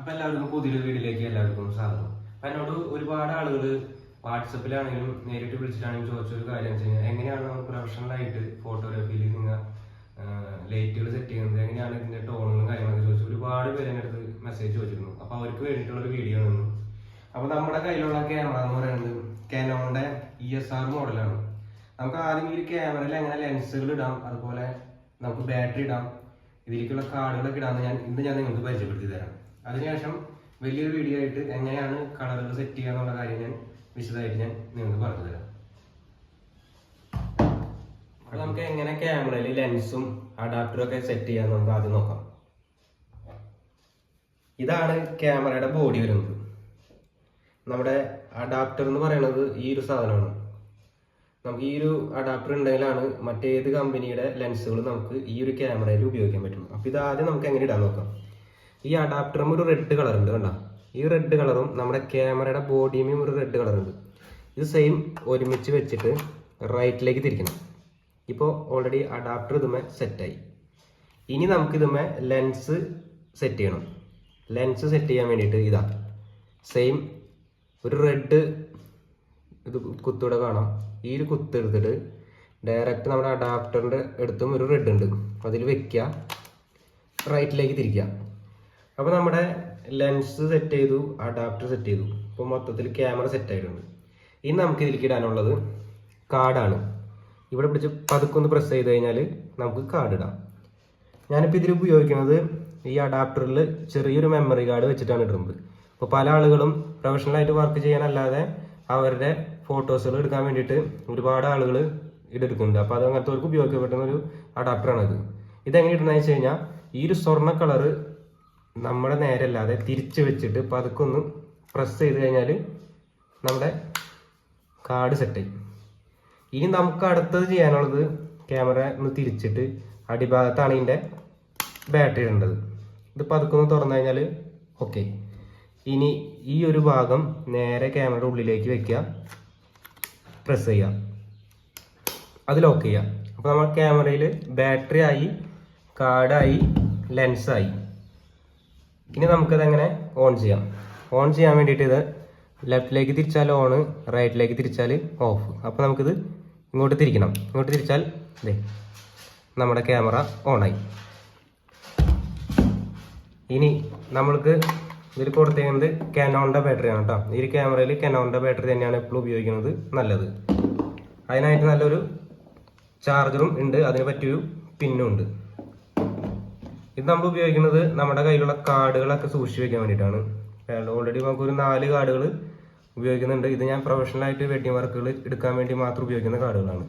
അപ്പൊ എല്ലാവർക്കും പുതിയൊരു വീഡിയോയിലേക്ക് എല്ലാവർക്കും സ്വാഗതം. അപ്പൊ എന്നോട് ഒരുപാട് ആളുകൾ വാട്സപ്പിലാണെങ്കിലും നേരിട്ട് വിളിച്ചിട്ടാണെങ്കിലും ചോദിച്ചൊരു കാര്യം വെച്ച് കഴിഞ്ഞാൽ എങ്ങനെയാണ് പ്രൊഫഷണലായിട്ട് ഫോട്ടോഗ്രാഫിയിൽ നിങ്ങൾ ലൈറ്റുകൾ സെറ്റ് ചെയ്യുന്നത്? എങ്ങനെയാണ് ഇതിന്റെ ടോണുകളും കാര്യങ്ങളൊക്കെ ചോദിച്ചു ഒരുപാട് പേര് എന്റെ അടുത്ത് മെസ്സേജ് ചോദിച്ചിരുന്നു. അപ്പൊ അവർക്ക് വേണ്ടിയിട്ടുള്ള ഒരു വീഡിയോ നിന്നു അപ്പൊ നമ്മുടെ കയ്യിലുള്ള ക്യാമറ എന്ന് പറയുന്നത് കാനോണിന്റെ ഇ എസ് ആർ മോഡലാണ് നമുക്ക് ആദ്യം ഈ ഒരു ക്യാമറയിൽ എങ്ങനെ ലെൻസുകൾ ഇടാം അതുപോലെ നമുക്ക് ബാറ്ററി ഇടാം ഇതിലേക്കുള്ള കാർഡുകളൊക്കെ ഇടാമെന്ന് ഞാൻ ഇന്ന് ഞാൻ നിങ്ങൾക്ക് പരിചയപ്പെടുത്തി തരാം. അതിനുശേഷം വലിയൊരു വീഡിയോ ആയിട്ട് എങ്ങനെയാണ് കളറുകൾ സെറ്റ് ചെയ്യുക എന്നുള്ള കാര്യം ഞാൻ വിശദമായിട്ട് ഞാൻ നിങ്ങൾക്ക് പറഞ്ഞു തരാം. അപ്പൊ നമുക്ക് എങ്ങനെ ക്യാമറയിൽ ലെൻസും അഡാപ്റ്ററും ഒക്കെ സെറ്റ് ചെയ്യാൻ നമുക്ക് ആദ്യം നോക്കാം. ഇതാണ് ക്യാമറയുടെ ബോഡി വരുന്നത്. നമ്മുടെ അഡാപ്റ്റർ എന്ന് പറയുന്നത് ഈ ഒരു സാധനമാണ്. നമുക്ക് ഈ ഒരു അഡാപ്റ്റർ ഉണ്ടെങ്കിലാണ് മറ്റേത് കമ്പനിയുടെ ലെൻസുകൾ നമുക്ക് ഈ ഒരു ക്യാമറയിൽ ഉപയോഗിക്കാൻ പറ്റുള്ളൂ അപ്പോൾ ഇത് ആദ്യം നമുക്ക് എങ്ങനെ ഇടാൻ നോക്കാം. ഈ അഡാപ്റ്ററും ഒരു റെഡ് കളർ ഉണ്ട് കണ്ട? ഈ റെഡ് കളറും നമ്മുടെ ക്യാമറയുടെ ബോഡിയുമേയും ഒരു റെഡ് കളർ ഉണ്ട്. ഇത് സെയിം ഒരുമിച്ച് വെച്ചിട്ട് റൈറ്റിലേക്ക് തിരിക്കണം. ഇപ്പോൾ ഓൾറെഡി അഡാപ്റ്റർ ഇതുമേ സെറ്റായി ഇനി നമുക്ക് ഇതുമേ ലെൻസ് സെറ്റ് ചെയ്യണം. ലെൻസ് സെറ്റ് ചെയ്യാൻ വേണ്ടിയിട്ട് ഇതാ. സെയിം ഒരു റെഡ് ഇത് കുത്തൂടെ കാണാം. ഈ ഒരു കുത്ത് എടുത്തിട്ട് ഡയറക്റ്റ് നമ്മുടെ അഡാപ്റ്ററിന്റെ അടുത്തും ഒരു റെഡ് ഉണ്ട്. അതിൽ വെക്കുക റൈറ്റിലേക്ക് തിരിക്കുക അപ്പോൾ നമ്മുടെ ലെൻസ് സെറ്റ് ചെയ്തു അഡാപ്റ്റർ സെറ്റ് ചെയ്തു. അപ്പോൾ മൊത്തത്തിൽ ക്യാമറ സെറ്റ് ആയിട്ടുണ്ട്. ഇനി നമുക്ക് ഇതിലേക്ക് ഇടാനുള്ളത് കാർഡാണ്. ഇവിടെ പിടിച്ച് പതുക്കൊന്ന് പ്രസ് ചെയ്ത് കഴിഞ്ഞാൽ നമുക്ക് കാർഡ് ഇടാം. ഞാനിപ്പോൾ ഇതിൽ ഉപയോഗിക്കുന്നത് ഈ അഡാപ്റ്ററിൽ ചെറിയൊരു മെമ്മറി കാർഡ് വെച്ചിട്ടാണ് ഇടുന്നത്. അപ്പോൾ പല ആളുകളും പ്രൊഫഷണലായിട്ട് വർക്ക് ചെയ്യാനല്ലാതെ അവരുടെ ഫോട്ടോസുകൾ എടുക്കാൻ വേണ്ടിയിട്ട് ഒരുപാട് ആളുകൾ ഇതെടുക്കുന്നുണ്ട്. അപ്പോൾ അത് അങ്ങനത്തെ അവർക്ക് ഉപയോഗിക്കപ്പെടുന്ന ഒരു അഡാപ്റ്ററാണ് ഇത് ഇതെങ്ങനെ ഇടുന്നതെന്ന് വെച്ച് കഴിഞ്ഞാൽ ഈ ഒരു സ്വർണ കളറ് നമ്മുടെ നേരല്ലാതെ തിരിച്ച് വെച്ചിട്ട് പതുക്കെ ഒന്ന് പ്രസ് ചെയ്ത് കഴിഞ്ഞാൽ നമ്മുടെ കാർഡ് സെറ്റായി ഇനി നമുക്ക് അടുത്തത് ചെയ്യാനുള്ളത് ക്യാമറ ഒന്ന് തിരിച്ചിട്ട് അടിഭാഗത്താണ് ഇതിന്റെ ബാറ്ററി ഇടേണ്ടത്. ഇത് പതുക്കെ തുറന്നു കഴിഞ്ഞാൽ ഓക്കെ ഇനി ഈ ഒരു ഭാഗം നേരെ ക്യാമറയുടെ ഉള്ളിലേക്ക് വെക്കുക. പ്രസ് ചെയ്യുക. അത് ലോക്ക് ചെയ്യുക. അപ്പോൾ നമ്മൾ ക്യാമറയിൽ ബാറ്ററി ആയി കാർഡായി ലെൻസായി ഇനി നമുക്കത് എങ്ങനെ ഓൺ ചെയ്യാം. ഓൺ ചെയ്യാൻ വേണ്ടിയിട്ട് ഇത് ലെഫ്റ്റിലേക്ക് തിരിച്ചാൽ ഓണ് റൈറ്റിലേക്ക് തിരിച്ചാൽ ഓഫ് അപ്പോൾ നമുക്കിത് ഇങ്ങോട്ട് തിരിക്കണം. ഇങ്ങോട്ട് തിരിച്ചാൽ ദേ നമ്മുടെ ക്യാമറ ഓണായി ഇനി നമ്മൾക്ക് ഇതിൽ കൊടുത്തേക്കുന്നത് കനോണിന്റെ ബാറ്ററിയാണ് കേട്ടോ ഈ ക്യാമറയിൽ കനോണിന്റെ ബാറ്ററി തന്നെയാണ് എപ്പോഴും ഉപയോഗിക്കുന്നത് നല്ലത്. അതിനായിട്ട് നല്ലൊരു ചാർജറും ഉണ്ട്. അതിന് പറ്റിയൊരു പിന്നും ഉണ്ട്. ഇത് നമ്മൾ ഉപയോഗിക്കുന്നത് നമ്മുടെ കയ്യിലുള്ള കാർഡുകളൊക്കെ സൂക്ഷിച്ച് വെക്കാൻ വേണ്ടിയിട്ടാണ്. ഓൾറെഡി നമുക്ക് ഒരു നാല് കാർഡുകൾ ഉപയോഗിക്കുന്നുണ്ട്. ഇത് ഞാൻ പ്രൊഫഷണലായിട്ട് വെഡിങ് വർക്കുകൾ എടുക്കാൻ വേണ്ടി മാത്രം ഉപയോഗിക്കുന്ന കാർഡുകളാണ്.